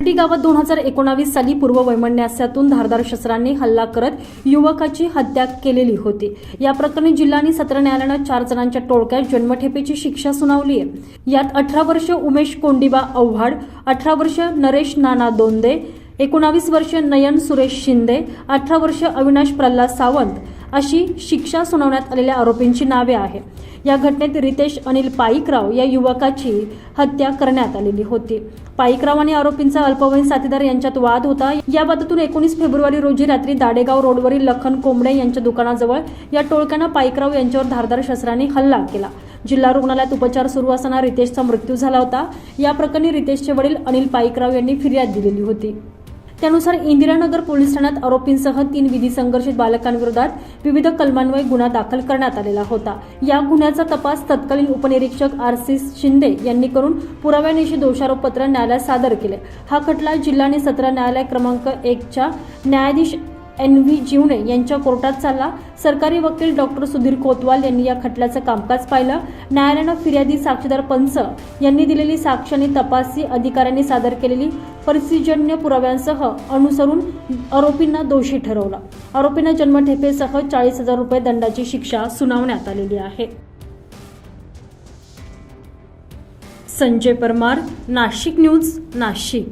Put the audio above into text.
D गावात दोन हजार एकोणावीस साली पूर्व वैमनस्यातून धारदार शस्त्रांनी हल्ला करत युवकाची हत्या केलेली होती. या प्रकरणी जिल्हा आणि सत्र न्यायालयानं चार जणांच्या टोळक्यात जन्मठेपेची शिक्षा सुनावली आहे. यात अठरा वर्ष उमेश कोंडिबा आव्हाड अठरा वर्ष नरेश नाना दोंदे एकोणावीस वर्ष नयन सुरेश शिंदे अठरा वर्ष अविनाश प्रल्हाद सावंत अशी शिक्षा सुनावण्यात आलेल्या आरोपींची नावे आहे या घटनेत रितेश अनिल पाईकराव या युवकाची हत्या करण्यात आलेली होती. पाईकराव आणि आरोपींचा अल्पवयीन साथीदार यांच्यात वाद होता. याबाबतून एकोणीस फेब्रुवारी रोजी रात्री दाडेगाव रोडवरील लखन कोंबडे यांच्या दुकानाजवळ या टोळक्यानं पाईकराव यांच्यावर धारदार शस्त्राने हल्ला केला. जिल्हा रुग्णालयात उपचार सुरू असताना रितेशचा मृत्यू झाला होता. या प्रकरणी रितेशचे वडील अनिल पाईकराव यांनी फिर्याद दिलेली होती. त्यानुसार इंदिरानगर पोलीस ठाण्यात आरोपींसह तीन विधी संघर्षित बालकांविरोधात विविध कलमान्वये गुन्हा दाखल करण्यात आलेला होता. या गुन्ह्याचा तपास तत्कालीन उपनिरीक्षक आर सी शिंदे यांनी करून पुराव्यानिशी दोषारोपपत्र न्यायालयात सादर केले. हा खटला जिल्हा आणि सत्र न्यायालय क्रमांक एकच्या न्यायाधीश एन व्ही जीवने यांच्या कोर्टात चालला. सरकारी वकील डॉक्टर सुधीर कोतवाल यांनी या खटल्याचं कामकाज पाहिलं. न्यायालयानं फिर्यादी साक्षीदार पंच यांनी दिलेली साक्ष आणि तपासी अधिकाऱ्यांनी सादर केलेली परिस्थितीजन्य पुराव्यांसह अनुसरून आरोपींना दोषी ठरवलं. आरोपींना जन्मठेपेसह चाळीस हजार रुपये दंडाची शिक्षा सुनावण्यात आलेली आहे. संजय परमार नाशिक न्यूज नाशिक.